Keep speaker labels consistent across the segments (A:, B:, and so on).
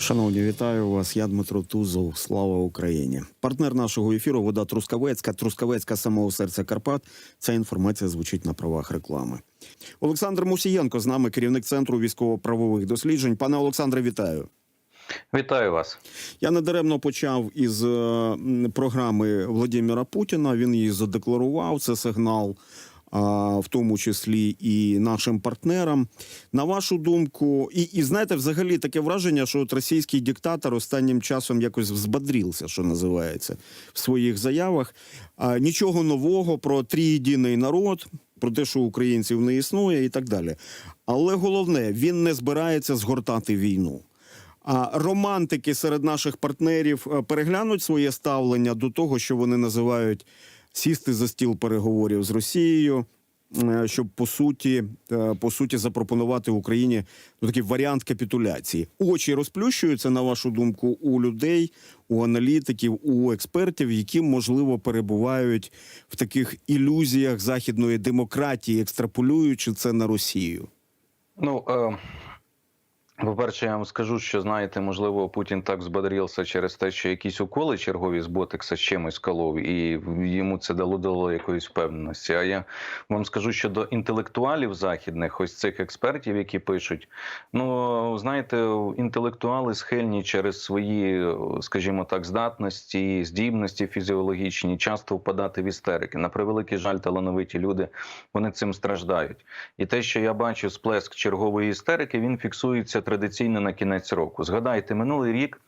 A: Шановні, вітаю вас. Я Дмитро Тузов. Слава Україні. Партнер нашого ефіру Вода Трускавецька, Трускавецька самого серця Карпат. Ця інформація звучить на правах реклами. Олександр Мусієнко з нами, керівник центру військово-правових досліджень. Пане Олександре, вітаю.
B: Вітаю вас.
A: Я недаремно почав із е, програми Владимира Путіна. Він її задекларував. Це сигнал, в тому числі і нашим партнерам. На вашу думку, і, і знаєте, взагалі таке враження, що от російський диктатор останнім часом якось взбадрився, що називається, в своїх заявах. А, нічого нового про трієдиний народ. Про те, що українців не існує, і так далі. Але головне, він не збирається згортати війну. А романтики серед наших партнерів е, переглянуть своє ставлення до того, що вони називають сісти за стіл переговорів з Росією, е, щоб по суті, е, по суті запропонувати Україні ну, такий варіант капітуляції. Очі розплющуються, на вашу думку, у людей, у аналітиків, у експертів, які можливо перебувають в таких ілюзіях західної демократії, екстраполюючи це на Росію.
B: Ну е, по-перше, я вам скажу, що знаєте, можливо, Путін так збадрився через те, що якісь уколи чергові з ботекса з чимось колов, і йому це дало дало якоїсь впевненості. А я вам скажу що до інтелектуалів західних, ось цих експертів, які пишуть. Ну знаєте, інтелектуали схильні через свої, скажімо так, здатності, здібності фізіологічні, часто впадати в істерики. На превеликий жаль, талановиті люди вони цим страждають. І те, що я бачу сплеск чергової істерики, він фіксується традиційно на кінець року. Згадайте, минулий рік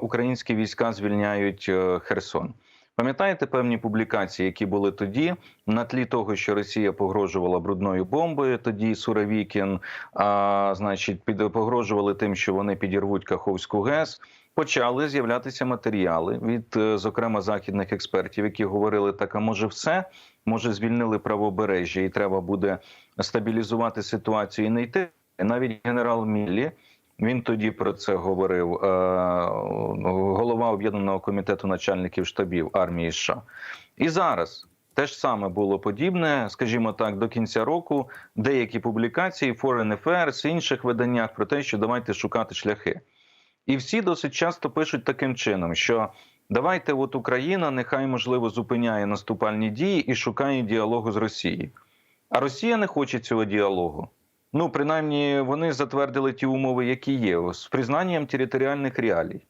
B: українські війська звільняють е, Херсон. Пам'ятаєте певні публікації, які були тоді, на тлі того, що Росія погрожувала брудною бомбою, тоді Суровікін, а, значить, під погрожували тим, що вони підірвуть Каховську ГЕС. Почали з'являтися матеріали від, е, зокрема, західних експертів, які говорили: так, а може, все може звільнили правобережжя, і треба буде стабілізувати ситуацію і не йти. Навіть генерал Міллі, він тоді про це говорив. е, Голова об'єднаного комітету начальників штабів армії США. І зараз те ж саме було подібне, скажімо так, до кінця року. Деякі публікації Foreign Affairs, інших виданнях про те, що давайте шукати шляхи. І всі досить часто пишуть таким чином, що давайте, от Україна нехай можливо зупиняє наступальні дії і шукає діалогу з Росією. А Росія не хоче цього діалогу. Ну, принаймні, вони затвердили ті умови, які є, з признанням територіальних реалій,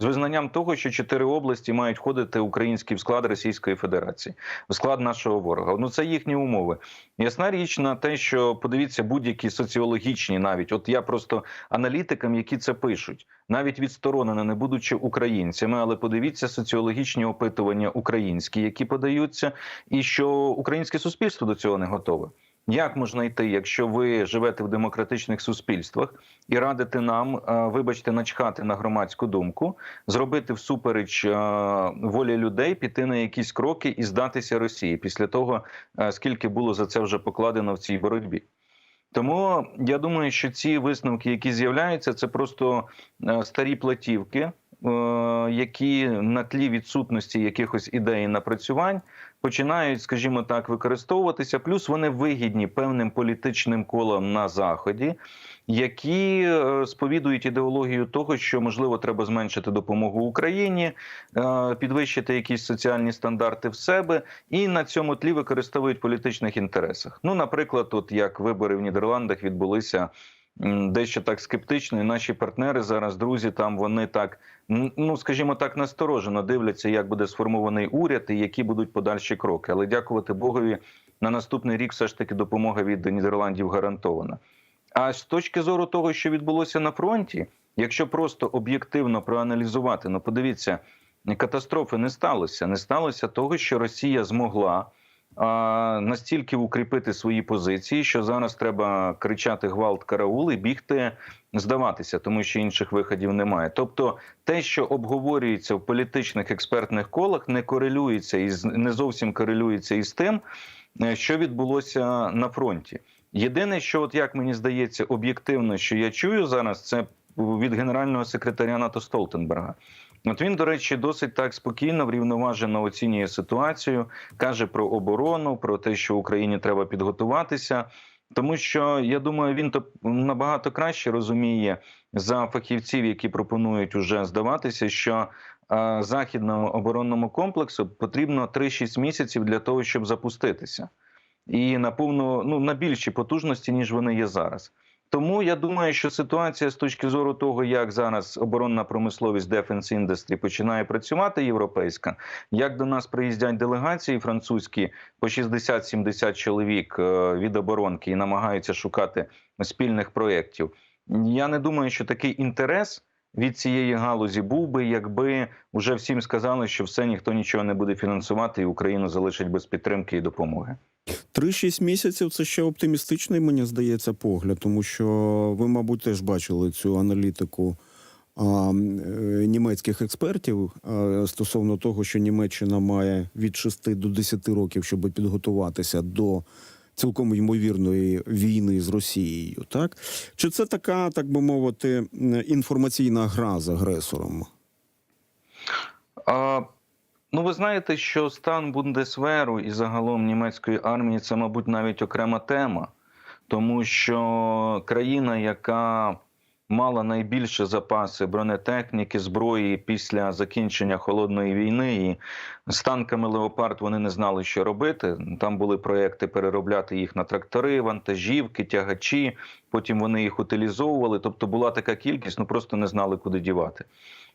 B: з визнанням того, що чотири області мають входити український в склад Російської Федерації, в склад нашого ворога. Ну це їхні умови. Ясна річ на те, що подивіться будь-які соціологічні, навіть от я просто аналітикам, які це пишуть, навіть відсторонено, не будучи українцями, але подивіться соціологічні опитування українські, які подаються, і що українське суспільство до цього не готове. Як можна йти, якщо ви живете в демократичних суспільствах і радите нам, е, вибачте, начхати на громадську думку, зробити всупереч е, волі людей, піти на якісь кроки і здатися Росії після того, е, скільки було за це вже покладено в цій боротьбі? Тому я думаю, що ці висновки, які з'являються, це просто старі платівки, які на тлі відсутності якихось ідей і напрацювань починають, скажімо так, використовуватися. Плюс вони вигідні певним політичним колам на заході, які е, сповідують ідеологію того, що можливо треба зменшити допомогу Україні, е, підвищити якісь соціальні стандарти в себе, і на цьому тлі використовують в політичних інтересах. Ну, наприклад, от як вибори в Нідерландах відбулися. Дещо так скептично, і наші партнери зараз, друзі, там вони так ну скажімо так, насторожено дивляться, як буде сформований уряд і які будуть подальші кроки. Але дякувати Богові, на наступний рік все ж таки допомога від Нідерландів гарантована. А з точки зору того, що відбулося на фронті, якщо просто об'єктивно проаналізувати, ну подивіться, катастрофи не сталося. Не сталося того, що Росія змогла настільки укріпити свої позиції, що зараз треба кричати гвалт караул і бігти, здаватися, тому що інших виходів немає. Тобто, те, що обговорюється в політичних експертних колах, не корелюється із не зовсім корелюється із тим, е, що відбулося на фронті. Єдине, що от як мені здається, об'єктивно, що я чую зараз, це від генерального секретаря НАТО Столтенберга. От він, до речі, досить так спокійно, врівноважено оцінює ситуацію, каже про оборону, про те, що Україні треба підготуватися. Тому що я думаю, він то набагато краще розуміє за фахівців, які пропонують уже здаватися, що е, західному оборонному комплексу потрібно 3-6 місяців для того, щоб запуститися, і на повну ну на більші потужності ніж вони є зараз. Тому я думаю, що ситуація з точки зору того, як зараз оборонна промисловість Defense Industry починає працювати європейська, як до нас приїздять делегації французькі по 60-70 чоловік е, від оборонки і намагаються шукати спільних проєктів. Я не думаю, що такий інтерес від цієї галузі був би, якби вже всім сказали, що все ніхто нічого не буде фінансувати, і Україну залишить без підтримки і допомоги.
A: 3-6 місяців це ще оптимістичний, мені здається, погляд, тому що ви, мабуть, теж бачили цю аналітику а, е, німецьких експертів а, стосовно того, що Німеччина має від 6 до 10 років, щоб підготуватися до цілком ймовірної війни з Росією. Так чи це така, так би мовити, інформаційна гра з агресором?
B: А, ну, ви знаєте, що стан Бундесверу і загалом німецької армії це, мабуть, навіть окрема тема, тому що країна, яка мала найбільше запаси бронетехніки, зброї після закінчення холодної війни, і з танками Леопард вони не знали, що робити. Там були проекти переробляти їх на трактори, вантажівки, тягачі. Потім вони їх утилізовували. Тобто була така кількість, ну просто не знали, куди дівати.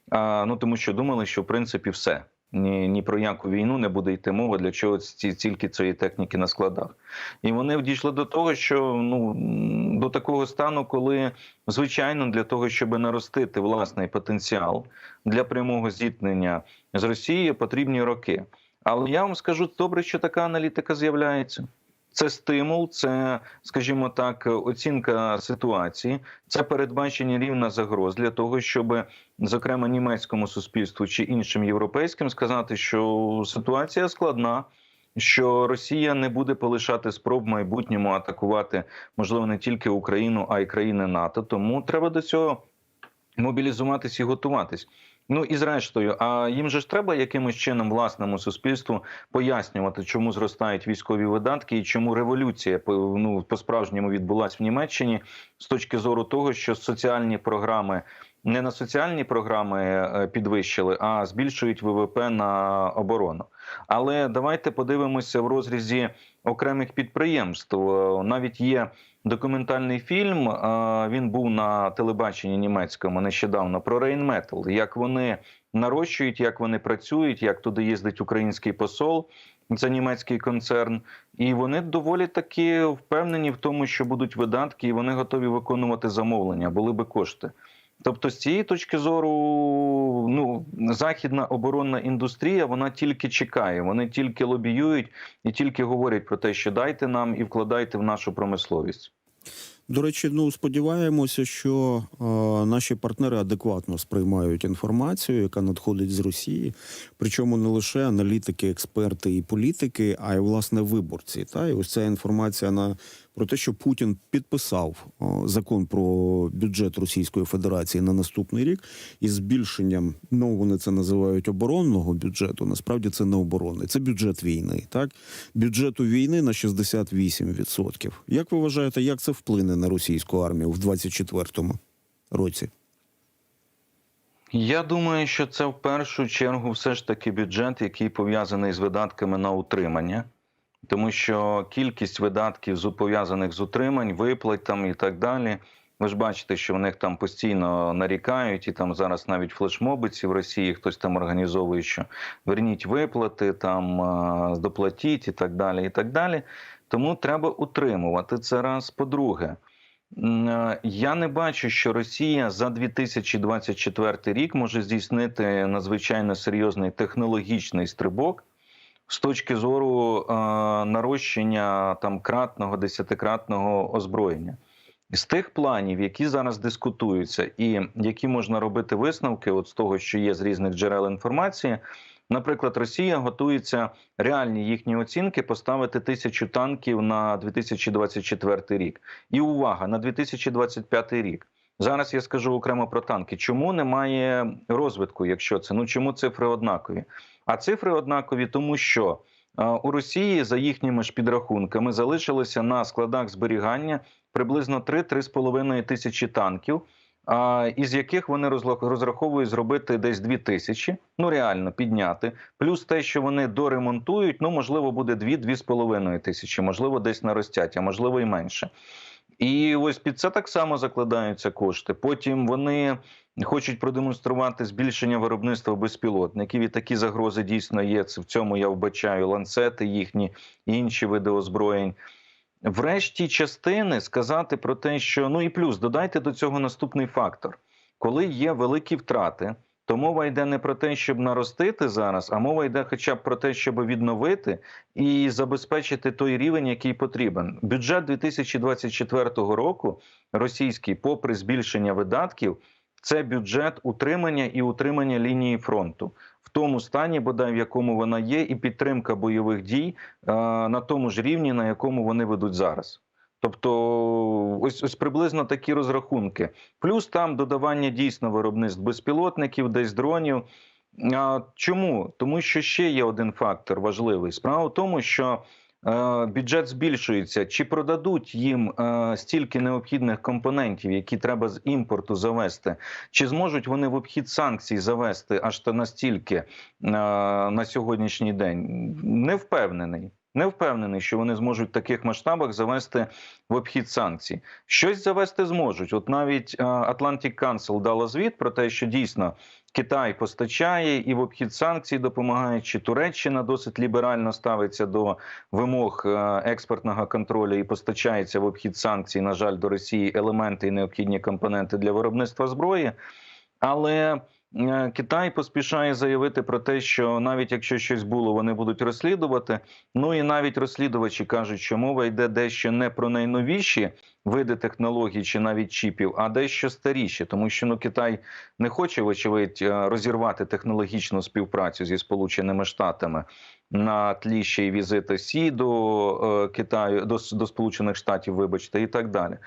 B: А, ну тому що думали, що в принципі все. Ні, ні про яку війну не буде йти мова, для чого ці тільки цієї техніки на складах. І вони дійшли до того, що ну до такого стану, коли звичайно для того, щоб наростити власний потенціал для прямого зіткнення з Росією, потрібні роки. Але я вам скажу добре, що така аналітика з'являється. Це стимул, це, скажімо так, оцінка ситуації, це передбачення рівна загроз для того, щоб, зокрема, німецькому суспільству чи іншим європейським сказати, що ситуація складна, що Росія не буде полишати спроб в майбутньому атакувати, можливо, не тільки Україну, а й країни НАТО. Тому треба до цього мобілізуватись і готуватись. Ну і зрештою, а їм же ж треба якимось чином власному суспільству пояснювати, чому зростають військові видатки і чому революція по- ну, по-справжньому відбулась в Німеччині з точки зору того, що соціальні програми не на соціальні програми е, підвищили, а збільшують ВВП на оборону. Але давайте подивимося в розрізі окремих підприємств. Е, Навіть є документальний фільм. е, Він був на телебаченні німецькому нещодавно про Рейнметал, як вони нарощують, як вони працюють, як туди їздить український посол. Це німецький концерн, і вони доволі таки впевнені в тому, що будуть видатки, і вони готові виконувати замовлення, були би кошти. Тобто, з цієї точки зору, ну західна оборонна індустрія вона тільки чекає, вони тільки лобіюють і тільки говорять про те, що дайте нам і вкладайте в нашу промисловість.
A: До речі, ну сподіваємося, що е, наші партнери адекватно сприймають інформацію, яка надходить з Росії. Причому не лише аналітики, експерти і політики, а й власне виборці. Та і ось ця інформація на про те, що Путін підписав закон про бюджет Російської Федерації на наступний рік із збільшенням, ну вони це називають оборонного бюджету. Насправді це не оборонний, це бюджет війни. Так бюджету війни на 68%. Як ви вважаєте, як це вплине на російську армію в 24-му році?
B: Я думаю, що це в першу чергу все ж таки бюджет, який пов'язаний з видатками на утримання, тому що кількість видатків пов'язаних з утримань, виплат там і так далі. Ви ж бачите, що в них там постійно нарікають, і там зараз навіть флешмобиці в Росії хтось там організовує, що верніть виплати, там доплатіть і так далі. і так далі. Тому треба утримувати це раз. По-друге, Я не бачу, що Росія за 2024 рік може здійснити надзвичайно серйозний технологічний стрибок з точки зору е, нарощення там кратного, десятикратного озброєння. З тих планів, які зараз дискутуються, і які можна робити висновки, от з того, що є з різних джерел інформації, наприклад, Росія готується реальні їхні оцінки поставити тисячу танків на 2024 рік. І увага на 2025 рік. Зараз я скажу окремо про танки. Чому немає розвитку, якщо це? Ну чому цифри однакові? А цифри однакові, тому що а, у Росії за їхніми ж підрахунками залишилося на складах зберігання приблизно 3-3,5 тисячі танків. Із яких вони розраховують зробити десь 2 тисячі, ну реально підняти. Плюс те, що вони доремонтують, ну можливо, буде 2-2,5 тисячі, можливо, десь наростять, а можливо і менше. І ось під це так само закладаються кошти. Потім вони хочуть продемонструвати збільшення виробництва безпілотників. І такі загрози дійсно є. Це в цьому я вбачаю ланцети їхні інші види озброєнь. Врешті частини сказати про те, що ну і плюс додайте до цього наступний фактор: коли є великі втрати. То мова йде не про те, щоб наростити зараз, а мова йде хоча б про те, щоб відновити і забезпечити той рівень, який потрібен. Бюджет 2024 року російський, попри збільшення видатків, це бюджет утримання і утримання лінії фронту в тому стані, бодай в якому вона є, і підтримка бойових дій е, на тому ж рівні, на якому вони ведуть зараз. Тобто, ось ось приблизно такі розрахунки. Плюс там додавання дійсно виробництв безпілотників, десь дронів. А, чому? Тому що ще є один фактор важливий. Справа в тому, що е, бюджет збільшується. Чи продадуть їм е, стільки необхідних компонентів, які треба з імпорту завести, чи зможуть вони в обхід санкцій завести аж та настільки е, на сьогоднішній день? Не впевнений. Не впевнений, що вони зможуть в таких масштабах завести в обхід санкцій. Щось завести зможуть. От навіть е, Atlantic Council дала звіт про те, що дійсно Китай постачає і в обхід санкцій допомагає, чи Туреччина досить ліберально ставиться до вимог е, експортного контролю і постачається в обхід санкцій, на жаль, до Росії елементи і необхідні компоненти для виробництва зброї. Але Китай поспішає заявити про те, що навіть якщо щось було, вони будуть розслідувати. Ну і навіть розслідувачі кажуть, що мова йде дещо не про найновіші види технологій чи навіть чіпів, а дещо старіші, тому що ну Китай не хоче, вочевидь, е, розірвати технологічну співпрацю зі Сполученими Штатами на тлі ще й візита Сі до е, Китаю, до, до Сполучених Штатів, вибачте, і так далі.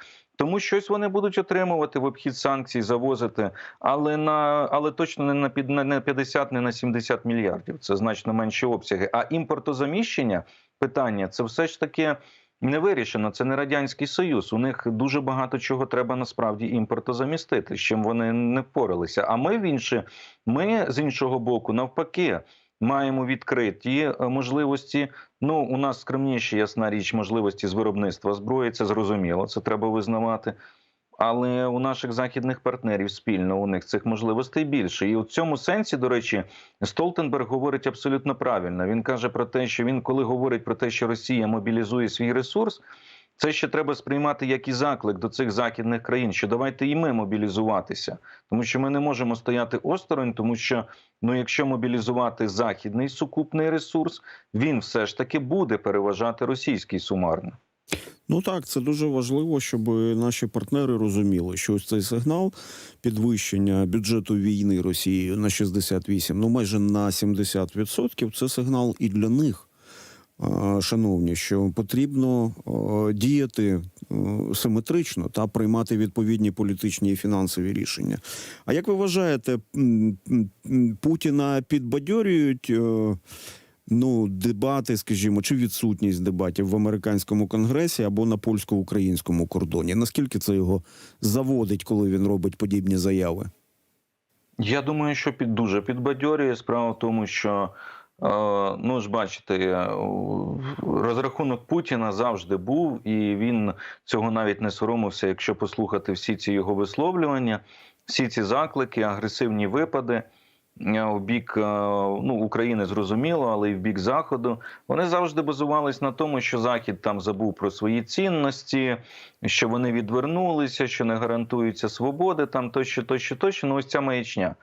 B: Тому щось вони будуть отримувати в обхід санкцій, завозити, але на але точно не на під не на 50, не на 70 мільярдів. Це значно менші обсяги. А імпортозаміщення питання це все ж таки не вирішено. Це не радянський союз. У них дуже багато чого треба насправді імпортозамістити, з чим вони не впоралися. А ми в інше, ми з іншого боку, навпаки. Маємо відкриті е, можливості. Ну, у нас скромніші, ясна річ, можливості з виробництва зброї. Це зрозуміло, це треба визнавати. Але у наших західних партнерів спільно у них цих можливостей більше. І у цьому сенсі, до речі, Столтенберг говорить абсолютно правильно. Він каже про те, що він, коли говорить про те, що Росія мобілізує свій ресурс, це ще треба сприймати як і заклик до цих західних країн, що давайте і ми мобілізуватися, тому що ми не можемо стояти осторонь, тому що ну, якщо мобілізувати західний сукупний ресурс, він все ж таки буде переважати російський сумарно.
A: Ну так, це дуже важливо, щоб наші партнери розуміли, що ось цей сигнал підвищення бюджету війни Росією на 68, ну майже на 70%, це сигнал і для них. А, Шановні, що потрібно діяти симетрично та приймати відповідні політичні і фінансові рішення. А як ви вважаєте, Путіна підбадьорюють е, ну, дебати, скажімо, чи відсутність дебатів в американському конгресі або на польсько-українському кордоні? Наскільки це його заводить, коли він робить подібні заяви?
B: Я думаю, що під дуже підбадьорює. Справа в тому, що е, ну ж бачите, е, розрахунок Путіна завжди був, і він цього навіть не соромився, якщо послухати всі ці його висловлювання, всі ці заклики, агресивні випади. Е, В бік е, ну, України зрозуміло, але і в бік Заходу вони завжди базувались на тому, що Захід там забув про свої цінності, що вони відвернулися, що не гарантуються свободи, там тощо, тощо, тощо. Ну ось ця маячня.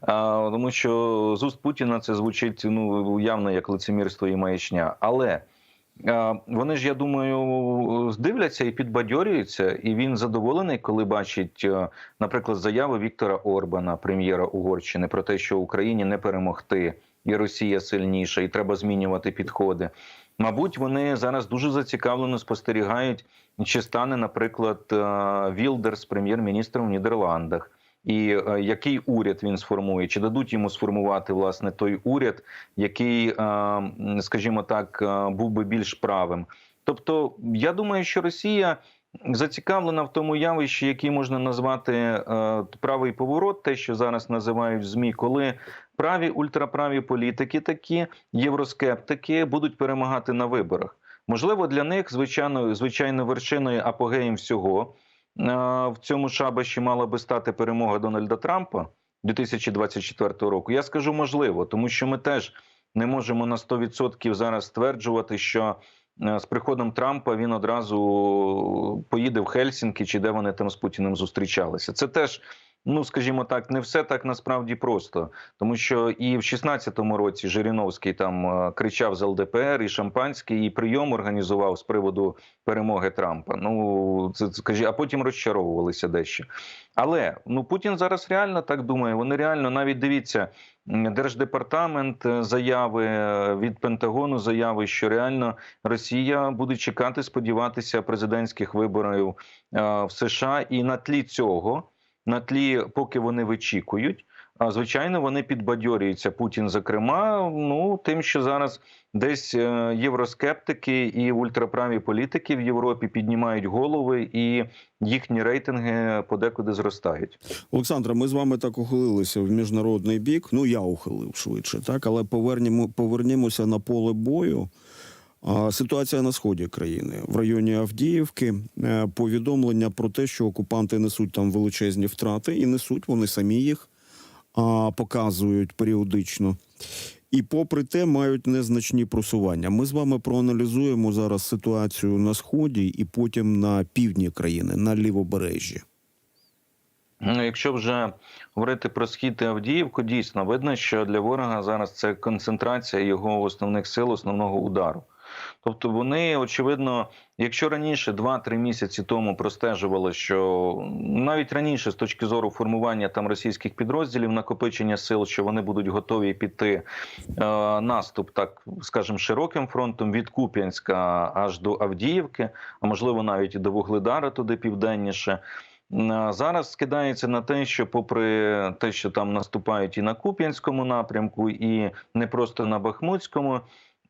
B: А, тому що з уст Путіна це звучить ну явно як лицемірство і маячня. Але вони ж, я думаю, здивляться і підбадьорюються, і він задоволений, коли бачить, е, наприклад, заяви Віктора Орбана, прем'єра Угорщини, про те, що Україні не перемогти, і Росія сильніша, і треба змінювати підходи. Мабуть, вони зараз дуже зацікавлено спостерігають, чи стане, наприклад, е, Вілдерс прем'єр-міністром в Нідерландах. І е, який уряд він сформує, чи дадуть йому сформувати власне той уряд, який, е, скажімо так, е, був би більш правим. Тобто, я думаю, що Росія зацікавлена в тому явищі, який можна назвати правий поворот, те, що зараз називають змі, коли праві ультраправі політики, такі євроскептики, будуть перемагати на виборах. Можливо, для них звичайно, звичайно, вершиною апогеєм всього в цьому шабаші мала би стати перемога Дональда Трампа 2024 року. Я скажу можливо, тому що ми теж не можемо на 100% зараз стверджувати, що е, з приходом Трампа він одразу поїде в Хельсінки, чи де вони там з Путіним зустрічалися. Це теж. Ну, скажімо так, не все так насправді просто, тому що і в 16-му році Жириновський там е, кричав з ЛДПР, і Шампанський, і прийом організував з приводу перемоги Трампа. Ну це скажі, а потім розчаровувалися дещо. Але ну Путін зараз реально так думає. Вони реально навіть дивіться. Держдепартамент е, заяви е, від Пентагону заяви, що реально Росія буде чекати, сподіватися президентських виборів в США, і на тлі цього, на тлі, поки вони вичікують, а звичайно, вони підбадьорюються Путін, зокрема, ну тим, що зараз десь е, євроскептики і ультраправі політики в Європі піднімають голови, і їхні рейтинги подекуди зростають.
A: Олександра, ми з вами так ухилилися в міжнародний бік. Ну я ухилив швидше, так але повернімо, повернімося на поле бою. Ситуація на сході країни в районі Авдіївки. Е, Повідомлення про те, що окупанти несуть там величезні втрати, і несуть вони самі їх показують періодично. І попри те, мають незначні просування. Ми з вами проаналізуємо зараз ситуацію на сході і потім на півдні країни, на лівобережжі.
B: Ну, якщо вже говорити про схід і Авдіївку, дійсно видно, що для ворога зараз це концентрація його основних сил, основного удару. Тобто вони, очевидно, якщо раніше 2-3 місяці тому простежували, що навіть раніше, з точки зору формування там російських підрозділів, накопичення сил, що вони будуть готові піти е, наступ, так скажем, широким фронтом від Куп'янська аж до Авдіївки, а можливо навіть і до Вугледара, туди південніше. Зараз скидається на те, що, попри те, що там наступають і на Куп'янському напрямку, і не просто на Бахмутському,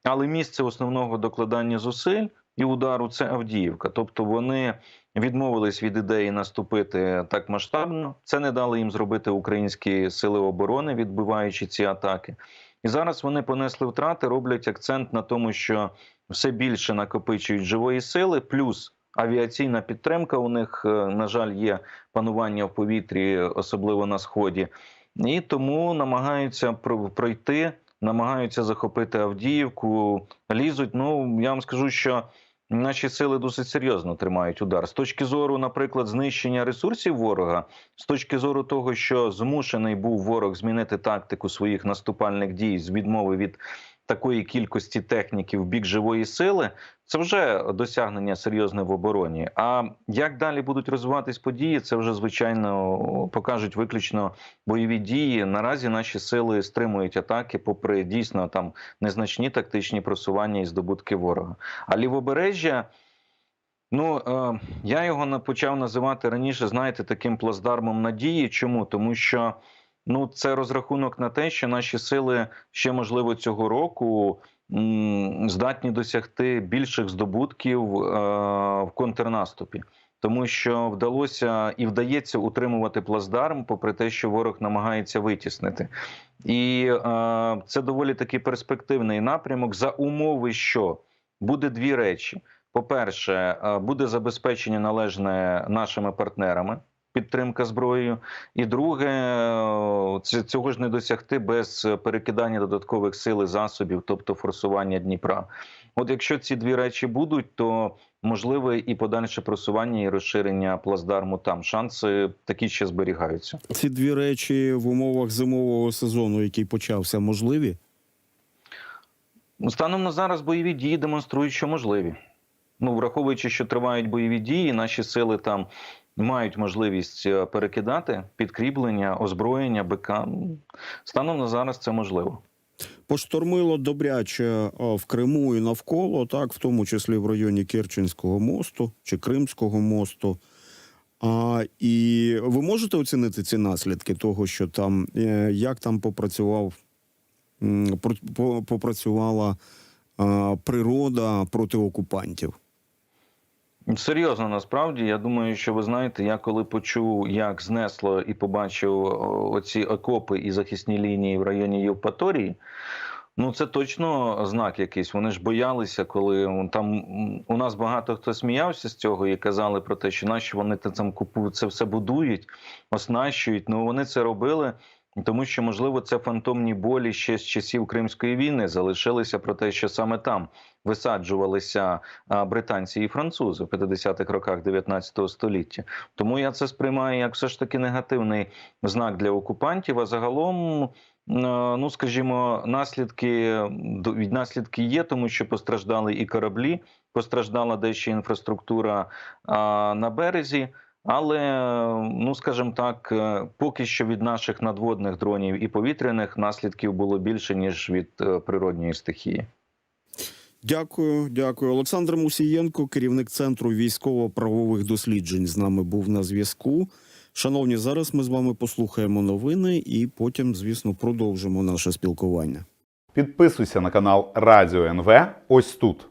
B: але місце основного докладання зусиль і удару це Авдіївка. Тобто вони відмовились від ідеї наступити так масштабно. Це не дали їм зробити українські сили оборони, відбиваючи ці атаки. І зараз вони понесли втрати, роблять акцент на тому, що все більше накопичують живої сили, плюс авіаційна підтримка. У них, е, на жаль, є панування в повітрі, особливо на сході, і тому намагаються про- пройти, намагаються захопити Авдіївку, лізуть. Ну я вам скажу, що. Наші сили досить серйозно тримають удар з точки зору, наприклад, знищення ресурсів ворога, з точки зору того, що змушений був ворог змінити тактику своїх наступальних дій з відмови від такої кількості техніки в бік живої сили, це вже досягнення серйозне в обороні. А як далі будуть розвиватись події, це вже звичайно покажуть виключно бойові дії. Наразі наші сили стримують атаки, попри дійсно там незначні тактичні просування і здобутки ворога. А лівобережжя. Ну е, я його почав називати раніше, знаєте, таким плацдармом надії. Чому? Тому що ну це розрахунок на те, що наші сили ще можливо цього року здатні досягти більших здобутків е, в контрнаступі. Тому що вдалося і вдається утримувати плацдарм, попри те, що ворог намагається витіснити, і е, це доволі таки перспективний напрямок за умови, що буде дві речі: по-перше, е, буде забезпечення належне нашими партнерами. Підтримка зброєю, і друге, цього ж не досягти без перекидання додаткових сил і засобів, тобто форсування Дніпра. От якщо ці дві речі будуть, то можливе і подальше просування і розширення плацдарму там. Шанси такі ще зберігаються.
A: Ці дві речі в умовах зимового сезону, який почався, можливі.
B: Ну, Станом на зараз бойові дії демонструють, що можливі. Ну, враховуючи, що тривають бойові дії, наші сили там мають можливість е, перекидати підкріплення, озброєння, БК. Станом на зараз це можливо.
A: Поштормило добряче в Криму і навколо, так, в тому числі в районі Керченського мосту чи Кримського мосту. А, і ви можете оцінити ці наслідки того, що там, е, як там попрацював, попрацювала природа проти окупантів?
B: Серйозно, насправді, я думаю, що ви знаєте, я коли почув, як знесло і побачив оці окопи і захисні лінії в районі Євпаторії, ну це точно знак якийсь. Вони ж боялися, коли там у нас багато хто сміявся з цього і казали про те, що наші вони там купують, це все будують, оснащують. Ну вони це робили. Тому що, можливо, це фантомні болі ще з часів Кримської війни залишилися про те, що саме там висаджувалися британці і французи в 50-х роках 19 століття. Тому я це сприймаю як все ж таки негативний знак для окупантів. А загалом, ну скажімо, наслідки наслідки є, тому що постраждали і кораблі, постраждала дещо інфраструктура на березі. Але ну скажімо так, е, поки що від наших надводних дронів і повітряних наслідків було більше ніж від е, природньої стихії.
A: Дякую, дякую. Олександр Мусієнко, керівник центру військово-правових досліджень, з нами був на зв'язку. Шановні, зараз ми з вами послухаємо новини і потім, звісно, продовжимо наше спілкування.
C: Підписуйся на канал Радіо НВ ось тут.